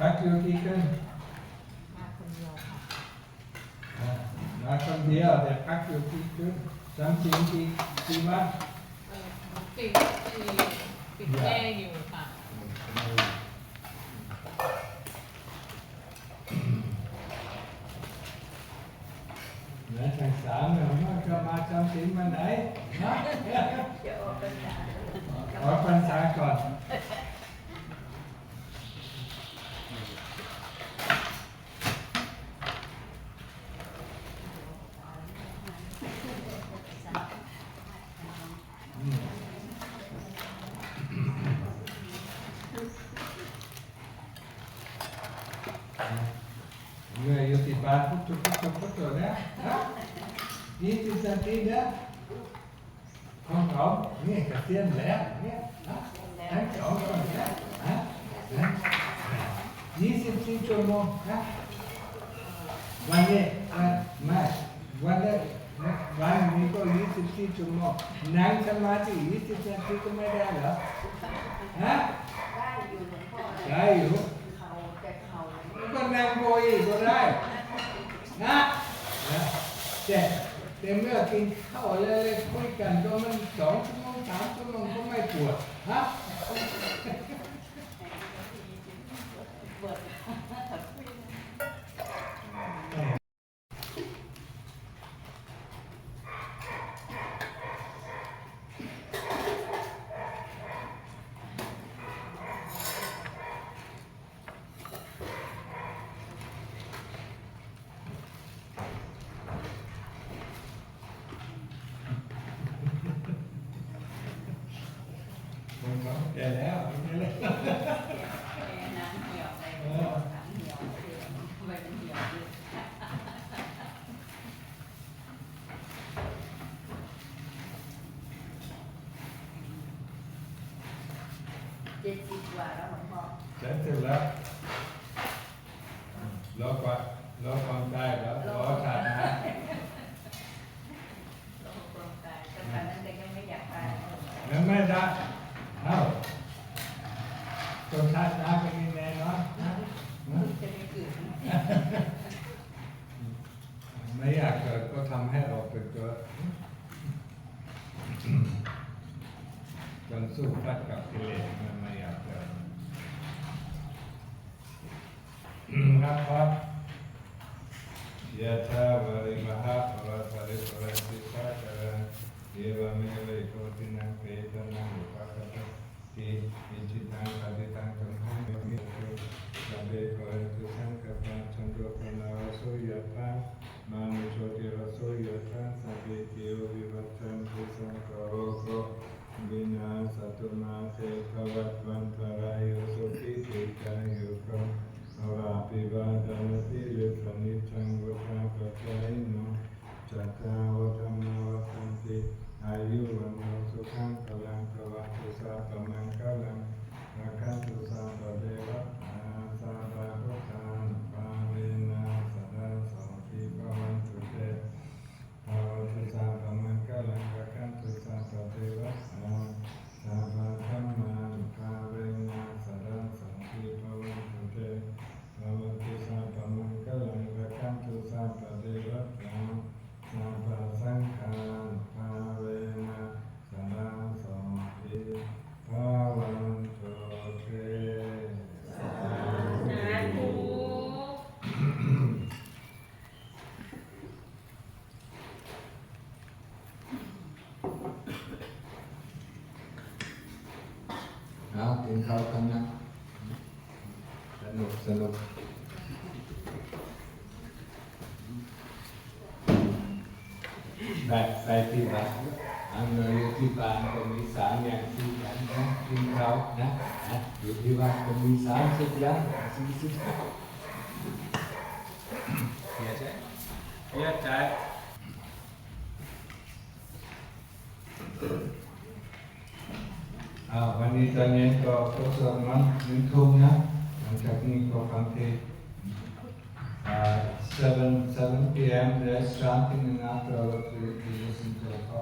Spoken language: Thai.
พักอยู่กี่คืนมาคนเดียวค่ะอ่ามาคนเดียวแต่พักอยู่กี่คืนสามสี่กี่กี่วันเออติดติดติดแม่อยู่ค่ะนะทางสามเนี่ยมันก็มาจำศีลมาไหนนะ จะออกพรรษา ขอพรรษาก่อน เมื่ออยู่ที่บ้านพุทธพุทธพุทธนะนะยี่สิบนาทีนะของเขาเนี่ยเกษียณแล้ว เนี่ยนะทั้งสองคนนะนะนะยี่สิบสี่ชั่วโมงนะวันนี้อะไม่วันนี้นะวันนี้ก็ยี่สิบสี่ชั่วโมงนั่งสมาธิยี่สิบนาทีก็ไม่ได้เหรอฮะได้อยู่หลวงพ่อได้อยู่เขาแต่เขาก็นั่งโกยก็ได้นะนะ แต่แต่เมื่อกินข้าวแล้วคุยกันก็มันสองชั่วโมงสามชั่วโมงก็ไม่ปวดฮะ เบิด มันก็แก่แล้วแก่แล้ว น้ำเหี่ยวเลยน้ำเหี่ยวเลยทำไมมันเหี่ยวอยู่เจ็ดสิบกว่าแล้วหลวงพ่อ เสร็จเสร็จแล้วรอก่อนรอความตายแล้วรอชาตินะโรคกลมตายแต่ตอนนั้นเด็กยังไม่อยากตายเออแล้วไม่ได้เอ้าจนชาติหน้าเป็นยังไงเนาะนะจะไม่เกิดไม่อยากเกิดก็ทำให้เราเป็นตัวจนสู้ฟัดกับกิเลสมันไม่อยากเกิด ครับครับยะถา เอากินข้าวกันนะสนุกสนุกแบบไปที่บ้านอันเราอยู่ที่บ้านก็มีสามอย่างสี่อย่างนะกินข้าวนะนะอยู่ที่บ้านก็มีสามสิบอย่างสี่สิบอย่างเสียใจเสียใจอ่า วันนี้ตอนเย็นก็ทดสอบมันหนึ่งทุ่มนะหลังจากนี้ก็ฟังเทศน์อ่า7 7 p.m. they're starting and after our we we listen to the talk